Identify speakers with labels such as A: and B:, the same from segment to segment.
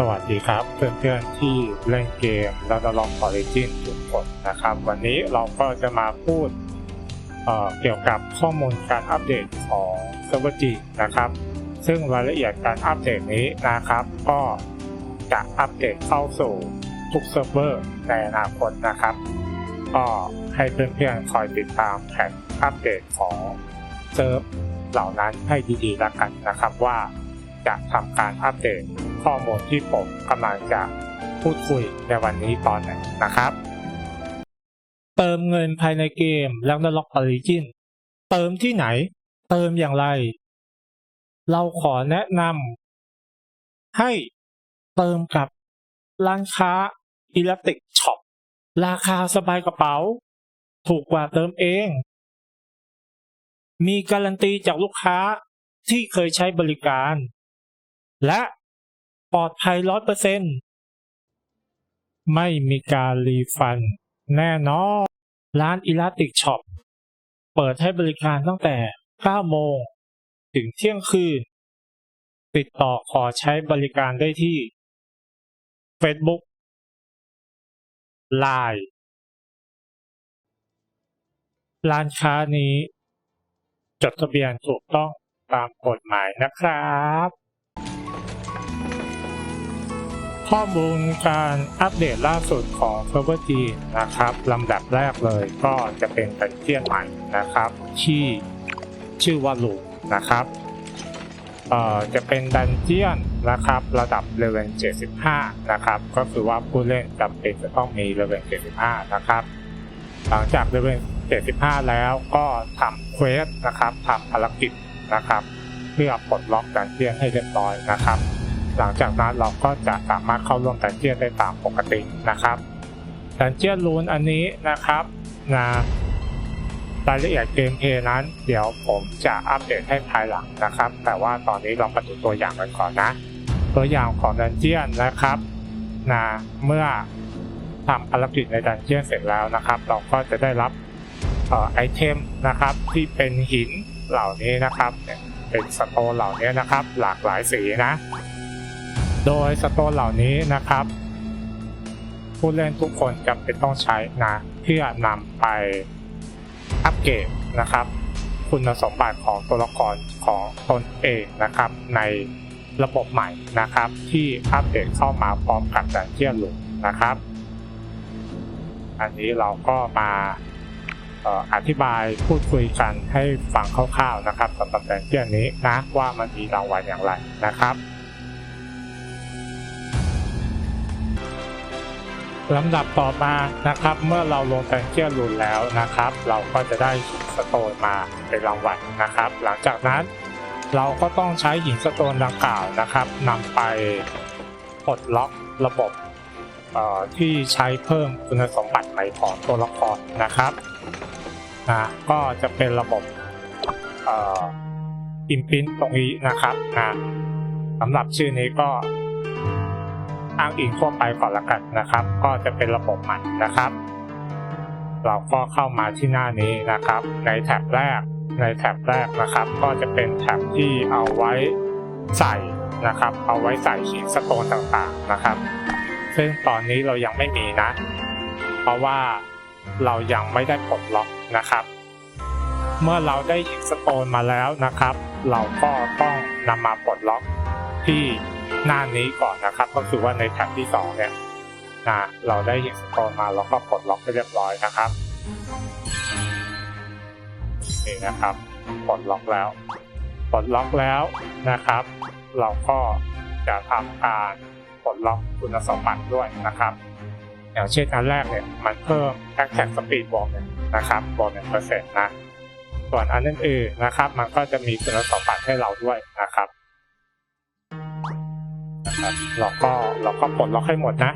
A: สวัสดีครับเพื่อนๆที่เล่นเกมแล้วก็ลอง Origin ทุกคนนะครับ วันนี้เราก็จะมาพูดเเกี่ยวกับข้อมูลการอัปเดตของเซิร์ฟเวอร์จีนะครับ ซึ่งรายละเอียดการอัปเดตนี้นะครับ ก็จะอัปเดตเข้าสู่ทุกเซิร์ฟเวอร์ในอนาคตนะครับก็ให้เพื่อนๆคอยติดตามแผนอัปเดตของเซิร์ฟเหล่านั้นให้ดีๆแล้วกันนะครับว่าจะทำการอัปเดต ข้อมูลที่ผมกำลังจะพูดคุยในวันนี้ตอนไหนนะครับ เติมเงินภายในเกมแล้วนล็อกออริจินเติมที่ไหน เติมอย่างไร เราขอแนะนำให้เติมกับร้านค้าอิเล็กทริกช็อปราคาสบายกระเป๋า ถูกกว่าเติมเอง มีการันตีจากลูกค้าที่เคยใช้บริการ และ ปลอดภัยร้อยเปอร์เซ็นไม่มีการรีฟัน แน่นอนร้านอิลาติกช็อปเปิดให้บริการตั้งแต่ 9 โมง ถึงเที่ยงคืน ติดต่อขอใช้บริการได้ที่ Facebook Line ร้านค้านี้ จดทะเบียนถูกต้องตามกฎหมายนะครับ ข้อมูลการอัปเดตล่าสุดของ s e r v e r G นะครับลำดับแรกเลยก็จะเป็นดันเจียนใหม่นะครับ ที่ชื่อว่าลูกนะครับเอ่อจะเป็นดันเจียนนะครับ ระดับเลเวล75 นะครับ ก็คือว่าผู้เล่นจำเป็นจะต้องมีเลเวล75 นะครับ หลังจากเลเวล75 แล้วก็ทำเควสนะครับทำภารกิจนะครับ เพื่อปลดล็อกดันเจียนให้เรียบร้อยนะครับ หลังจากนั้นเราก็จะสามารถเข้าร่วมดันเจียนได้ตามปกตินะครับดันเจียนรูนอันนี้นะครับนะรายละเอียดเกมเพลย์นั้น เดี๋ยวผมจะอัปเดตให้ภายหลังนะครับ แต่ว่าตอนนี้เรามาดูตัวอย่างกันก่อนนะ ตัวอย่างของดันเจียนนะครับนะเมื่อทำภารกิจในดันเจียนเสร็จแล้วนะครับ เราก็จะได้รับออไอเทมนะครับที่เป็นหินเหล่านี้นะครับเนี่ยเป็นสโตนเหล่านี้นะครับ หลากหลายสีนะ โดยสโตนเหล่านี้นะครับ ผู้เล่นทุกคนจำเป็นต้องใช้นะ เพื่อนำไปอัปเกรดนะครับ คุณสมบัติของตัวละครของตนเองนะครับ ในระบบใหม่นะครับ ที่อัปเดตเข้ามาพร้อมกับดันเจียนหลุนะครับ อันนี้เราก็มาอธิบายพูดคุยกันให้ฟังคร่าวๆนะครับสำหรับดันเจียนนี้นะว่ามันมีรางวัลอย่างไรนะครับ ลำดับต่อมานะครับ เมื่อเราลงแตงเจียรุนแล้วนะครับ เราก็จะได้หินสโตนมาเป็นรางวัลนะครับ หลังจากนั้นเราก็ต้องใช้หินสโตนดังกล่าวนะครับนำไปปลดล็อกระบบที่ใช้เพิ่มคุณสมบัติใหม่ของตัวละครนะครับนะก็จะเป็นระบบอิมพินตรงนี้นะครับนะสำหรับชื่อนี้ก็ อ้างอิงทั่วไปก่อนละกันนะครับ ก็จะเป็นระบบใหม่นะครับ เราก็เข้ามาที่หน้านี้นะครับ ในแท็บแรก ในแท็บแรกนะครับ ก็จะเป็นแท็บที่เอาไว้ใส่นะครับ เอาไว้ใส่หินสโตนต่างๆนะครับ ซึ่งตอนนี้เรายังไม่มีนะ เพราะว่าเรายังไม่ได้ปลดล็อกนะครับ เมื่อเราได้หินสโตนมาแล้วนะครับ เราก็ต้องนำมาปลดล็อกที่ หน้านี้ก่อนนะครับ ก็คือว่าในแท็บที่สองเนี่ยนะเราได้หินสโตนมาเราก็ปลดล็อกไปเรียบร้อยนะครับนี่นะครับปลดล็อกแล้วปลดล็อกแล้วนะครับ เราก็จะทำการปลดล็อกคุณสมบัติด้วยนะครับ อย่างเช่นอันแรกเนี่ยมันเพิ่ม Attack Speed บวกหนึ่งนะครับบวกหนึ่งเปอร์เซ็นต์นะส่วนอันอื่นๆนะครับ มันก็จะมีคุณสมบัติให้เราด้วยนะครับ นะครับ เราก็เราก็ปลดล็อกให้หมดนะ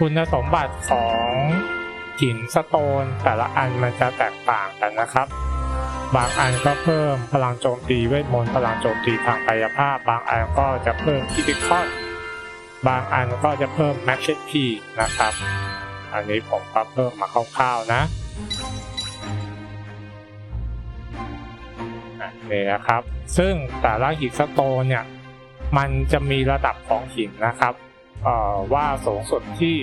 A: คุณสมบัติของหินสโตนแต่ละอันมันจะแตกต่างกันนะครับ บางอันก็เพิ่มพลังโจมตีเวทมนต์พลังโจมตีทางกายภาพ บางอันก็จะเพิ่มคิติคอนบางอันก็จะเพิ่มแม็กเชตพีนะครับ อันนี้ผมก็เพิ่มมาคร่าวๆนะอะนี่นะครับ ซึ่งแต่ละหินสโตนเนี่ย มันจะมีระดับของหินนะครับว่าสูงสุดที่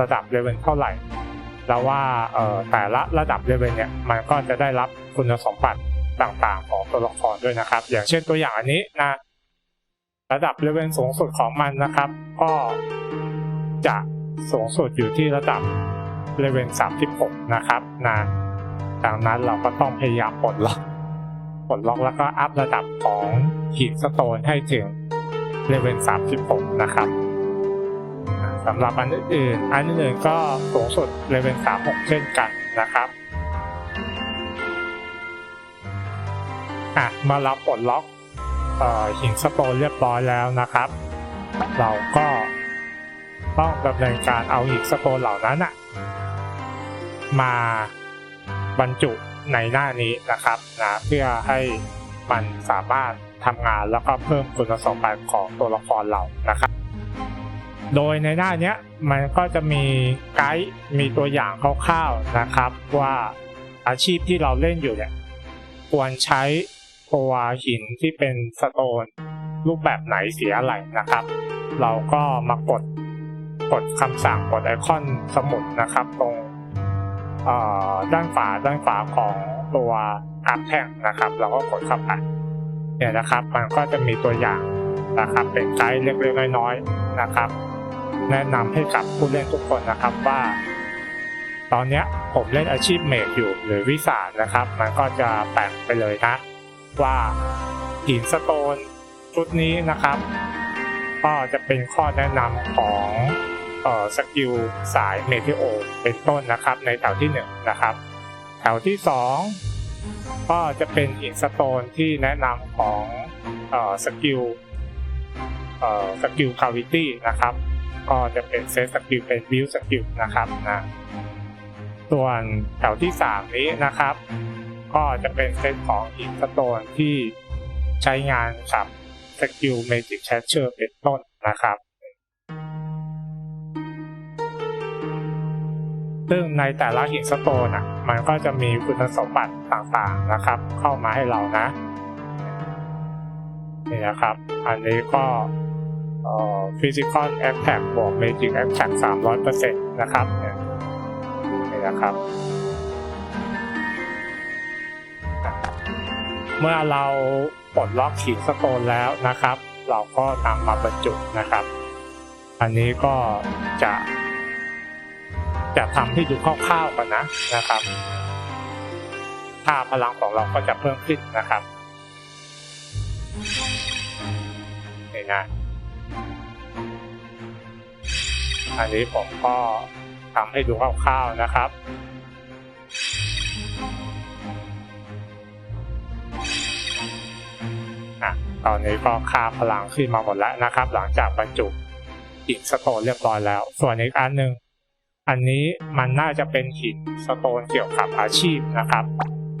A: ระดับเลเวลเท่าไหร่ แล้วว่าแต่ละระดับเลเวลเนี่ยมันก็จะได้รับคุณสมบัติต่างๆ ของตัวละครด้วยนะครับ อย่างเช่นตัวอย่างอันนี้นะระดับเลเวลสูงสุดของมันนะครับ ก็จะสูงสุดอยู่ที่ระดับเลเวล36 นะครับนะดังนั้นเราก็ต้องพยายามปลดล็อกปลดล็อกแล้วก็อัพระดับของหินสโตนให้ถึงเลเวล36 นะครับ สำหรับอันอื่นๆอันอื่นก็สูงสุดเลเวล36 เช่นกันนะครับอะมาเราปลดล็อกเอ่อหินสโตนเรียบร้อยแล้วนะครับ เราก็ต้องดำเนินการเอาหินสโตนเหล่านั้นอะมาบรรจุในหน้านี้นะครับนะเพื่อให้มันสามารถทำงานแล้วก็เพิ่มคุณสมบัติของตัวละครเรานะครับ โดยในหน้าเนี้ยมันก็จะมีไกด์มีตัวอย่างคร่าวๆนะครับ ว่าอาชีพที่เราเล่นอยู่เนี่ยควรใช้ตัวหินที่เป็นสโตนรูปแบบไหนเสียอะไรนะครับ เราก็มากดกดคำสั่งกดไอคอนสมุดนะครับ ตรงด้านขวาด้านขวาของตัวอัพแท่งนะครับ เราก็กดเข้าไปเนี่ยนะครับ มันก็จะมีตัวอย่างนะครับ เป็นไกด์เล็กๆน้อยๆนะครับ แนะนำให้กับผู้เล่นทุกคนนะครับว่า ตอนนี้ผมเล่นอาชีพเมดอยู่หรือวิสานะครับ มันก็จะแบ่งไปเลยนะ ว่าหินสโตนชุดนี้นะครับ ก็จะเป็นข้อแนะนำของเออสกิลสายเมทิโอเป็นต้นนะครับ ในแถวที่1นงนะครับ แถวที่ 2 ก็จะเป็นหินสโตนที่แนะนำของเออสกิลเออสกิลคาวิตี้นะครับ ก็จะเป็นเซตสกิลเป็นบิวสกิลนะครับนะส่วนแถวที่ 3 นี้นะครับ ก็จะเป็นเซตของหินสโตนที่ใช้งานกับสกิลเมจิกแชชเชอร์เป็นต้นนะครับซึ่งในแต่ละหินสโตนอะ มันก็จะมีคุณสมบัติต่างๆนะครับ เข้ามาให้เรานะ นี่นะครับ อันนี้ก็ เอ่อ physical attack บวก magic attack 300%นะครับเนี่ยนี่นะครับ เมื่อเราปลดล็อกขีดสโตนแล้วนะครับ เราก็นำมาบรรจุนะครับ อันนี้ก็จะ จะทำให้ดูคร่าวๆกันนะนะครับค่าพลังของเราก็จะเพิ่มขึ้นนะครับนี่นะ อันนี้ผมก็ทำให้ดูคร่าวๆนะครับตอนนี้ก็ค่าพลังขึ้นมาหมดแล้วนะครับ หลังจากบรรจุหินสโตนเรียบร้อยแล้ว ส่วนอีกอันหนึ่งอันนี้มันน่าจะเป็นหินสโตนเกี่ยวกับอาชีพนะครับ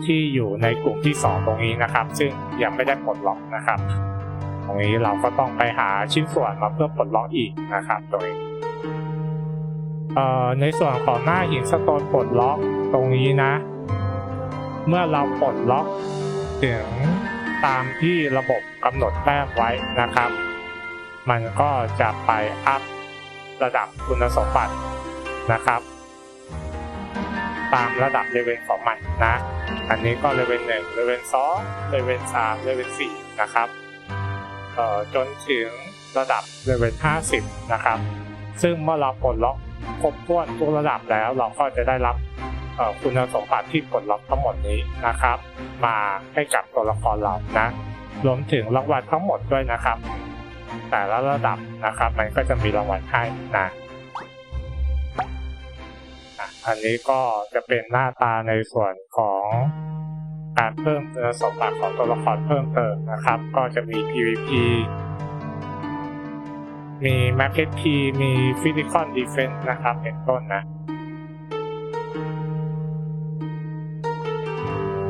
A: ที่อยู่ในกลุ่มที่ 2 ตรงนี้นะครับ ซึ่งยังไม่ได้ปลดล็อกนะครับ ตรงนี้เราก็ต้องไปหาชิ้นส่วนมาเพื่อปลดล็อกอีกนะครับตรงนี้ เอ่อในส่วนของหน้าหินสโตนปลดล็อกตรงนี้นะ เมื่อเราปลดล็อกถึงตามที่ระบบกำหนดแต้มไว้นะครับ มันก็จะไปอัพระดับคุณสมบัตินะครับ ตามระดับเลเวลของมันนะ อันนี้ก็เลเวลหนึ่งเลเวลสองเลเวลสามเลเวลสี่นะครับจนถึงระดับเลเวลห้าสิบนะครับ ซึ่งเมื่อเราปลดล็อก ครบถ้วนทุกระดับแล้วเราก็จะได้รับคุณสมบัติที่ปลดล็อกทั้งหมดนี้นะครับ มาให้กับตัวละครเรานะ รวมถึงรางวัลทั้งหมดด้วยนะครับ แต่ละระดับนะครับ มันก็จะมีรางวัลให้นะอันนี้ก็จะเป็นหน้าตาในส่วนของการเพิ่มคุณสมบัติของตัวละครเพิ่มเติมนะครับ ก็จะมี PVP มี Market P มี Physical Defense นะครับเป็นต้นนะ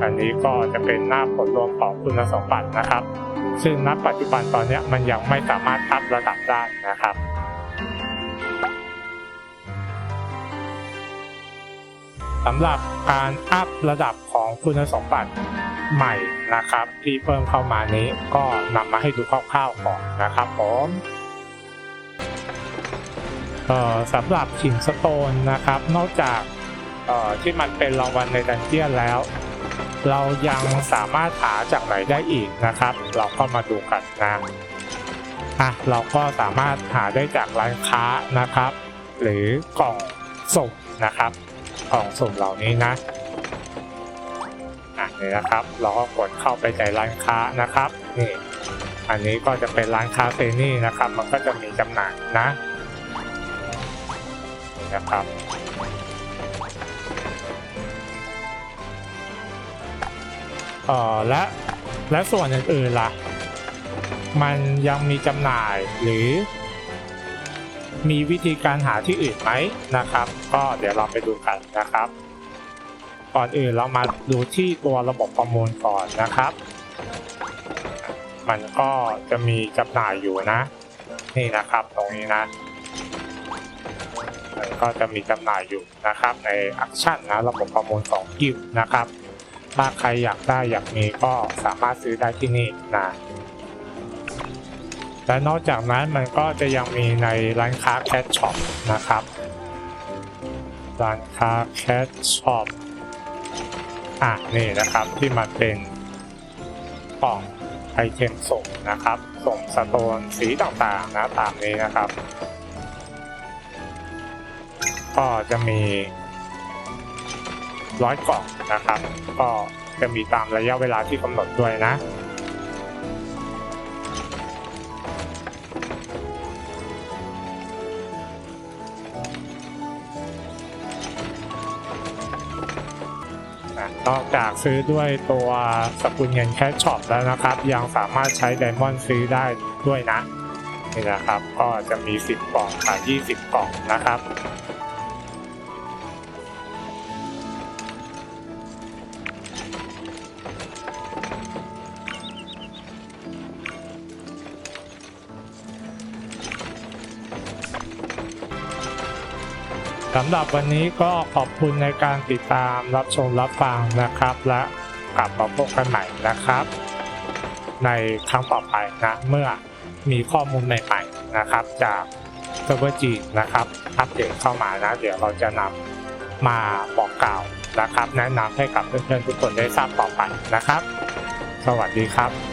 A: อันนี้ก็จะเป็นหน้าผลรวมของคุณสมบัตินะครับ ซึ่งณปัจจุบันตอนนี้มันยังไม่สามารถอัพระดับได้นะครับสำหรับการอัพระดับของคุณสมบัติใหม่นะครับ ที่เพิ่มเข้ามานี้ก็นำมาให้ดูคร่าวๆก่อนนะครับผม สำหรับหินสโตนนะครับ นอกจากที่มันเป็นรางวัลในดันเจียนแล้ว เรายังสามารถหาจากไหนได้อีกนะครับ เราก็มาดูกันนะอะเราก็สามารถหาได้จากร้านค้านะครับ หรือกล่องสุ่มนะครับของสุ่มเหล่านี้นะอะนี่นะครับ เราก็กดเข้าไปในร้านค้านะครับนี่อันนี้ก็จะเป็นร้านค้าเซนี่นะครับ มันก็จะมีจำหน่ายนะ นะครับเอ่อและและส่วนอื่นๆล่ะ มันยังมีจำหน่ายหรือ มีวิธีการหาที่อื่นไหมนะครับ ก็เดี๋ยวเราไปดูกันนะครับ ก่อนอื่นเรามาดูที่ตัวระบบประมูลก่อนนะครับ มันก็จะมีจำหน่ายอยู่นะ นี่นะครับตรงนี้นะ ก็จะมีจำหน่ายอยู่นะครับในแอคชั่นนะระบบประมูลของกิวนะครับ ถ้าใครอยากได้อยากมีก็สามารถซื้อได้ที่นี่นะและนอกจากนั้นมันก็จะยังมีในร้านค้าแคชช็อปนะครับ ร้านค้าแคชช็อปอะนี่นะครับที่มันเป็นกล่องไอเทมส่งนะครับ ส่งสโตนสีต่างๆนะตามนี้นะครับ ก็จะมีร้อยกล่องนะครับ ก็จะมีตามระยะเวลาที่กำหนดด้วยนะอะนอกจากซื้อด้วยตัวสกุลเงินแคชช็อปแล้วนะครับ ยังสามารถใช้ไดมอนด์ซื้อได้ด้วยนะนี่นะครับ ก็จะมี 10 กล่องขาย20 กล่องนะครับ สำหรับวันนี้ก็ขอบคุณในการติดตามรับชมรับฟังนะครับ และกลับมาพบกันใหม่นะครับ ในครั้งต่อไปนะเมื่อมีข้อมูลใหม่ๆนะครับ จากเซิร์ฟเวอร์จีนะครับ อัปเดตเข้ามานะเดี๋ยวเราจะนำมาบอกกล่าวนะครับ แนะนำให้กับเพื่อนๆทุกคนได้ทราบต่อไปนะครับ สวัสดีครับ